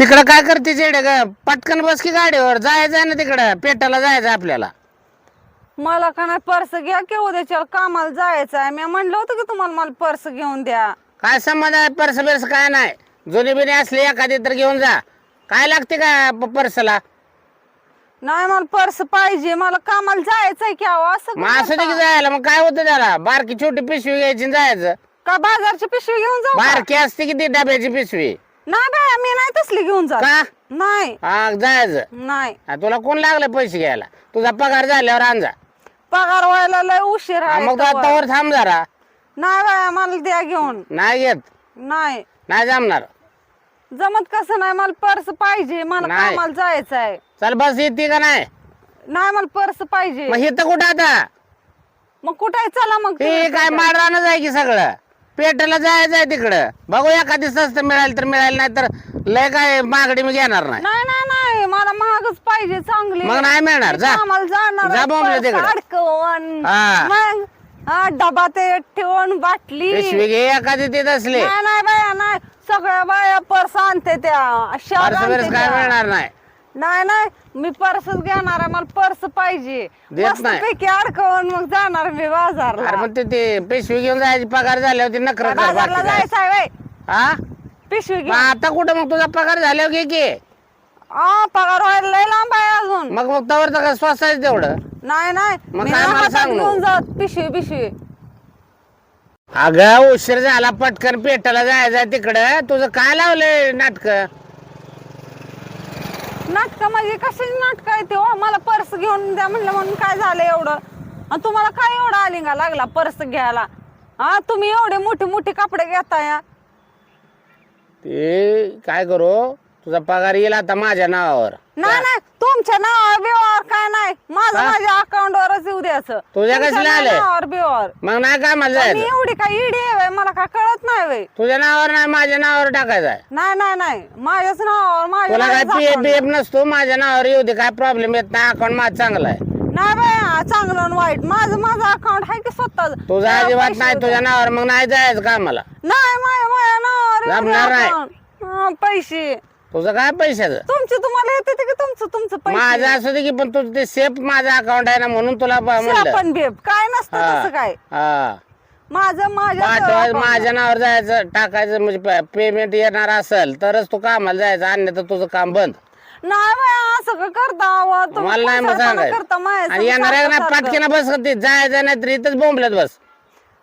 तिकडं काय करते जेडे ग? पटकन बस की गाडीवर. जायचं आहे ना तिकडं. पेटाला जायचं आपल्याला. मला का नाही पर्स घ्या की उद्याच्या कामाला जायचं आहे. मी म्हणलं होतं की तुम्हाला मला पर्स घेऊन द्या. काय संबंध आहे? पर्स बिर्स काय नाही. जुनी बिनी असली एखादी तर घेऊन जा. काय लागते का प- पर्सला? नाही मला पर्स पाहिजे. मला कामाला जायचंय की अहो असं मग का असं की करता? जायला. मग काय होतं त्याला? बारकी छोटी पिशवी घ्यायची आणि जायचं. का बाजारची पिशवी घेऊन जाऊ का? बारकी असते की ती डब्याची पिशवी? नाही बाया मी नाही तसली घेऊन का? नाही. हा जायचं. नाही. हा, तुला कोण लागलं पैसे घ्यायला? तुझा पगार झाल्यावर आण जा. पगार व्हायला लय उशीर हा, आहे मग तू तवर. आत्तावर थांब जरा. नाही बाया मला द्या घेऊन. नाही घेत नाही. नाही जमणार. जमत कसं नाही मला पर्स पाहिजे मला नाही. कामाला जायचं आहे. चल बस येते का नाही? नाही मला पर्स पाहिजे. मग इथं कुठं आता? मग कुठे चला मग ते तुम्ही काय. माररानच आहे की सगळं? पेटाला जायचं आहे तिकडं. बघू एखादी स्वस्त मिळाली तर मिळाली नाही तर लय काय मागडी मी घेणार नाही. नाही नाही नाही मला महागच पाहिजे चांगली. मग नाही मिळणार जा. आम्हाला जाणार जा बोंबलं तिकडं. अडकवून. हा. मग हा, डबा ते ठेवून बाटली. पिशवी घे एखादी तिथ असले. नाही नाही बाया नाही. सगळ्या बाया पर्स आणते त्या. आणते बिर्स काय त्या. मिळणार नाही. नाही नाही मी पर्सच घेणार आहे मला पर्स पाहिजे. देत नाही. अडकवून मग जाणार मी बाजारला. अरे मग ते- ते पिशवी घेऊन जायची पगार झाल्यावर ती नकर कर बाजारला बाकी काय. जायचं आहे व्हय. हा पिशवी मग घेऊन आता कुठं मग तुझा पगार झाल्यावर घे की. पगार व्हायला लय लांब आहे अजून. मग मग तवर तर स्वस्ताच तेवढं. नाही नाही मग मी काय ना मला हातात सांग? ना. घेऊन जात पिशवी पिशवी. अगं उशीर झाला पटकन पेटाला जायचं तिकडं. तुझं काय लावलंय नाटक? नाटक म्हणजे कशाची नाटक आहे ते? हो मला पर्स घेऊन द्या म्हणलं म्हणून काय झालं एवढं? आणि तुम्हाला काय एवढा आलिंगा लागला पर्स घ्यायला? हा तुम्ही एवढे मोठे मोठे कपडे घेताय ते काय करू? तुझा पगार येईल आता माझ्या नावावर. नाही नाही तुमच्या नावावर बिवावर काय नाही. माझं? माझ्या अकाउंटवरच येऊ द्यायचं तुझ्या तुमच्या आलंय? नावावर बिवावर. मग नाही कामाला मी जायचं? एवढी काय इडी आहे व्हय, मला काय कळत नाही व्हय. तुझ्या नावावर नाही माझ्या नावावर टाकायचं आहे. नाही नाही नाही. माझ्याच नावावर माझ्या तुला काय नावाचं P F account B. F नसतो? माझ्या नावावर येऊ दे काय प्रॉब्लेम येत नाही? अकाउंट माझं चांगलं आहे. नाही बाय चांगलं आणि वाईट. माझं माझं अकाउंट आहे की स्वतः तुझा अजिबात नाही तुझ्या नावावर. मग नाही जायचं कामाला नाही माझ्या माझ्या नावावर जमणार नाही. account. हा, पैसे. तुझं काय पैशाचं? तुमचे तुम्हाला येते ते की तुमचं? तुमचं माझं पैसे असं दे की पण तुझं ते सेफ माझं अकाउंट आहे ना म्हणून तुला ब- म्हणलं. पण बेब काय नसतं हा. तसं काय. हा. माझं माझ्या पाठवायचं माझ्या नावावर जायचं टाकायचं म्हणजे पेमेंट येणार असेल तरच तू कामाला जायचं अन्यथा तुझं काम बंद. नाही बाय असं का करता तुम्ही मला नाही मग कोणसारपणा करता सांगायचं आणि येणार आहे ना. पाटकीना बस ते जायचं नाही तर इथंच बोंबलत बस.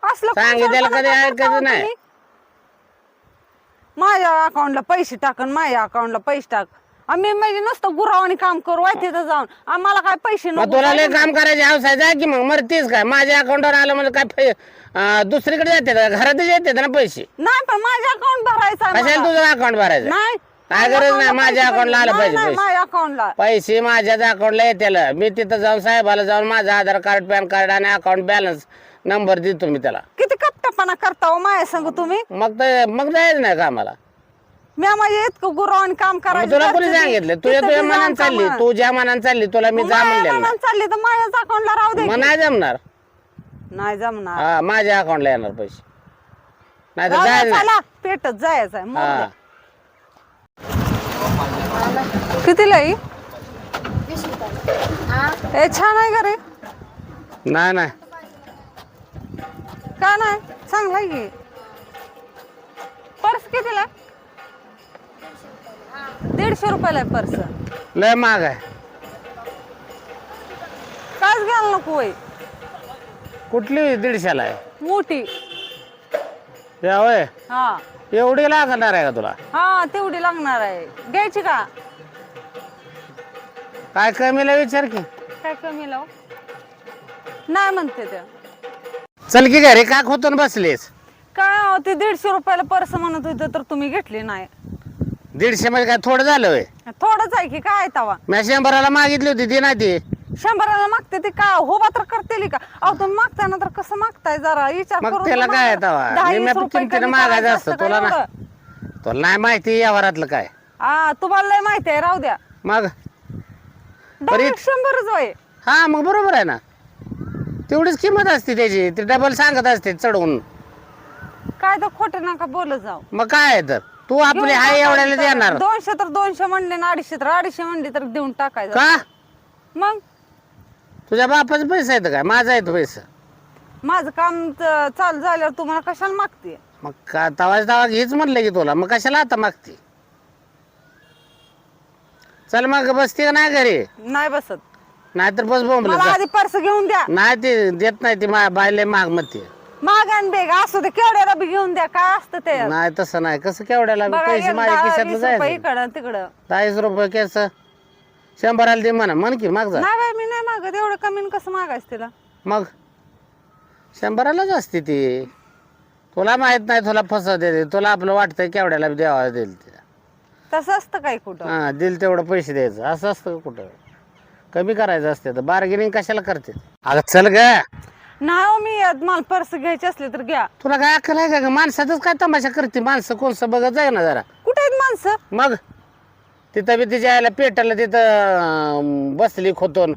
असलं कोणसारपणा कधी करता ऐकायचं हो नाही. तुम्ही? माझ्या अकाउंटला पैसे टाकन माझ्या अकाउंटला पैसे टाक. आम्ही म्हणजे नुसतं गुरावानी काम करू तिथं जाऊन. आम्हाला काय पैसे मग तुला लय काम करायचे हौस आहे जा की मग. मरतीस काय? माझ्या अकाउंटवर आलं म्हणजे काय अं, दुसरीकडे येते का? घरातच येते ना पैसे. नाही पण माझ्या अकाउंट भरायचं आहे कशाला मला. तुझं अकाउंट भरायचं? नाही काय गरज नाही माझ्या अकाउंटला आलं पाहिजे नाही, पैसे. माझ्या अकाउंटला पैसे माझ्याच अकाउंटला येतील. मी तिथं जाऊन साहेबाला जाऊन माझं आधार कार्ड पॅन कार्ड आणि अकाउंट बॅलन्स नंबर देतो मी त्याला. किती करता हो माझ्या संग तुम्ही? मग तर मग जायचं नाही कामाला. मी माझे इतकं गुरावानी काम मग करायचं तुला कोणी सांगितलं? तुझ्या तुझ्या मनानं चालली. कामाला. तुझ्या मनानं चालली तुला मी मग जा माझ्या म्हणलेलं. नाही. चालली तर माझ्याच अकाउंटला राहू दे मग. नाही जमणार. नाही जमणार. हा माझ्या अकाउंटला येणार पैसे. नाही तर दे, जायचं नाही. चला. पेटत जायचं आहे मोर हा. कितीला ही? ए छान आहे का रे? नाही नाही. का नाही? चांगला आहे पर्स कितीला? दीडशे रुपयाला आहे पर्स. लय महाग आहे. काच घ्यायला नको होय. कुठली दीडशेला आहे? मोठी. या होय. हा. एवढी लागणार आहे का तुला? हा तेवढी लागणार आहे. घ्यायची का? काय कमीला विचार की. काय कमी लाव नाही म्हणते त्या. चल की घरी का खोतून बसलीस? काय अहो, ते दीडशे रुपयाला पर्स म्हणत होते तर तुम्ही घेतली नाही. दीडशे मध्ये काय थोडं झालं होय? थोडंच आहे की काय तवा? मी शंभराला मागितली होती ती ना ती. शंभराला मागते ते का? हो तर करते का? अहो तुम्ही मागताय ना तर कसं मागताय जरा? विचार मग करून त्याला तर काय मागा. तवा? दहा, मी वीस मग रुपये किमतीनं कमी मागायचं करायचं असतं, असतं तुला का ना- एवढं? तुला नाही माहिती यावरातलं काय. हा तुम्हाला लय माहिती आहे राहू द्या. मग? डायरेक्ट शंभरच होय. हा मग बरोबर आहे ना. तेवढीच किंमत असते त्याची. ते डबल सांगत असते चढवून. काय तर खोटं नका बोलत जाऊ. मग काय आहे तर? तू आपली घेऊन हाय एवढ्याला. देणार. दोनशे तर दोनशे म्हणले ना अडीचशे तर अडीचशे म्हणले तर देऊन टाकायचं. का? मग? तुझ्या बापाचा पैसा येतं काय? माझा येतो पैसा. माझं काम च- चालू झाल्यावर तुम्हाला कशाला मागते? मग का तवा तवा घेच म्हणलं की तुला. मग कशाला आता मागते? चल मग बसते का नाही घरी? नाही बसत. नाहीतर बस बोंबल मला आधी पर्स घेऊन द्या. नाही ते देत नाही ती मा- बायले माग म्हणते. माग आणि बेग असू दे केवढ्याला बी घेऊन द्या काय असतं ते? नाही तसं नाही. कसं केवढ्याला बघा पैसे एक माझ्या दहा, खिशात वीस रुपये जायचं. इकडं तिकडं. दहावीस रुपये केस. शंभराला दे म्हणा. म्हण की माग जा. नाही बाई मी नाही मागत. एवढं कमी न कसं मागायचं तिला? मग? शंभरालाच असते ती. तुला माहीत नाही तुला फसवते ती. तुला आपलं वाटतंय केवढ्याला द्यावा देईल तिला तसं असतं काय कुठं. हा दिल तेवढं पैसे द्यायचं. असं असतं का कुठं? कमी करायचं असते तर बार्गेनिंग कशाला करते? अगं चल ग. नाही हो मी येत मला पर्स घ्यायची असली तर घ्या. तुला काय अक्कल आहे का ग? माणसातच काय तमाशा करते? माणसं कोणसं बघत जाय ना जरा. कुठे आहेत माणसं? मग? तिथं बी तिच्या यायला पेटायला तिथं अं, बसली खोतून.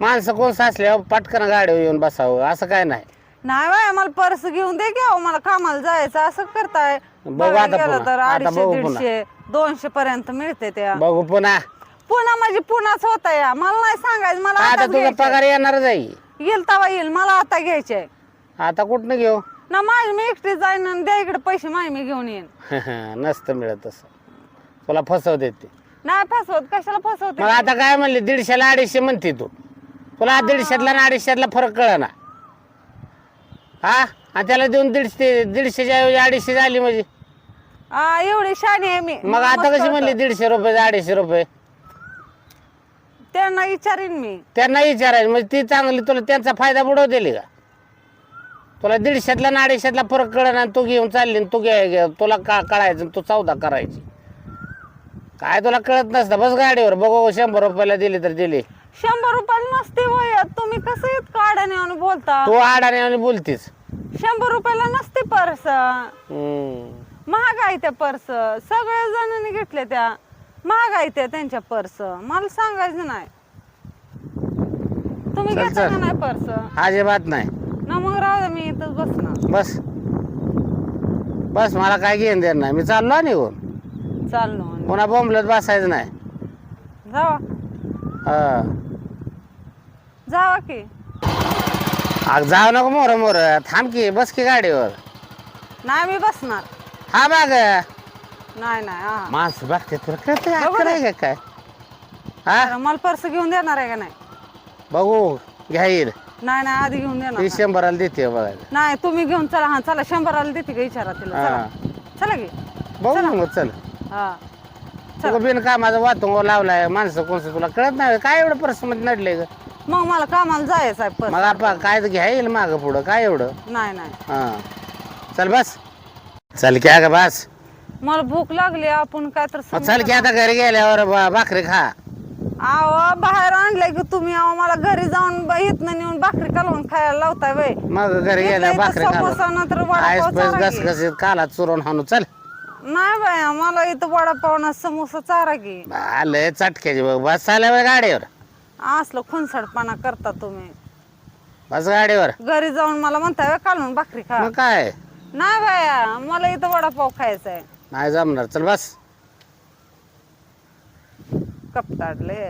माणसं कोणसं असल्यावर पटकन गाडीवर येऊन बसावं. असं काय नाही. नाही बाय मला पर्स घेऊन दे घ्या मला कामाला जायचं असं करताय. बघू बघायला आता गेलं पुन्हा. तर आता अडीचशे बघू पुन्हा. दीडशे दोनशे पर्यंत मिळते त्या. बघू पुन्हा. पुन्हा म्हणजे पुन्हाच होता या. मला नाही सांगायचं मला आता आताच तुझा घ्यायचंय. पगार येणार जाई येईल तवा येईल मला आता घ्यायचे आता कुठनं घेऊ? ना माझी मी एकटी जाईन आणि द्या इकडे पैसे माझे मी घेऊन येईन. नसतं मिळत तसं. तुला फसवते ते नाही फसवत कशाला फसवते? मग आता काय म्हणले दीडशेला अडीचशे म्हणते तू. तुला दीडशेतला आणि अडीचशेतला फरक कळ ना हा? आणि त्याला देऊन दीडशे दीडशेच्या ऐवजी अडीचशे झाली म्हणजे. आ, एवढी शाणी आहे मी. मग आता कशी म्हणली दीडशे रुपये अडीचशे रुपये? त्यांना विचारीन मी. त्यांना विचारायचं. म्हणजे ती चांगली तुला त्यांचा फायदा बुडव दिली का? तुला दीडशेतला आणि अडीचशेतला फरक कळना आणि तू घेऊन चालली आणि तू घे घे- तुला का कळायचं आणि तू चौदा करायची. काय तुला कळत नसतं. बस गाडीवर. बघू शंभर रुपयाला दिली तर दिली. शंभर रुपयाला नसते वयात तुम्ही कसं इतकं अडाण्याने बोलता? तू आडाने आणि बोलतीस. शंभर रुपयाला नसते पर्स. हम्म. महाग आहे त्या पर्स. सगळ्या जणांनी घेतल्या त्या. महाग आहे त्या त्यांच्या पर्स. मला सांगायचं नाही. तुम्ही चल, घेता का चल. नाही पर्स? अजिबात नाही. ना मग राहू दे मी इथंच बसणार. बस. बस मला काय घेऊन देणार नाही. मी चाललो हा निघून. चाललो. पुन्हा बोंबलत बसायचं नाही. जावा. हा. जावा की. अग जाऊ नको मोर मोर. थांब की बस की गाडीवर. नाही मी बसणार. हा बाग नाही नाही हा. माणसं बघते तुला बघू अक्कल दे. आहे का काय? हा? तर मला पर्स घेऊन देणार आहे का नाही? बघू घ्या येईल नाही नाही आधी घेऊन देणार ती नाही. शंभराला देते बघायला नाही तुम्ही घेऊन चला हा चला शंभराला देते का विचारा तिला? हा. चला. चला की. बघू मग चल. हा. तुला बिन कामाचा वातुंग लावलाय माणसं कोणसं तुला कळत नाही काय एवढं पर्समध्ये नडले ग? मग मला कामाला जायचं आहे पर्स. मग आपण काय तर घ्या येईल मागं पुढं काय एवढं? नाही नाही. हा. चल बस. चल की अगं बस. मला भूक लागली आपण काय तर मग चल की आता घरी गेल्यावर बा- भाकरी खा. आव बाहेर आणलंय की तुम्ही आव मला घरी जाऊन ब- इथनं नेऊन भाकरी कालवून खायला लावताय वय मग घरी गेल्यावर भाकरी समोसा नंतर आईस पैस चारा काला चुरून हाणू. चल. नाही बाय मला इथं वडापाव ना समोसा चारा की. आलंय चटक्याची बघ. बस चालल्या गाडीवर. असलं खुनसडपणा करता तुम्ही. बस गाडीवर. घरी जाऊन मला म्हणताय "वय, कालवून भाकरी खा. मग काय? नाही बाया मला इथं वडापाव खायचा आहे नाही जमणार. चल बस. कपटाडले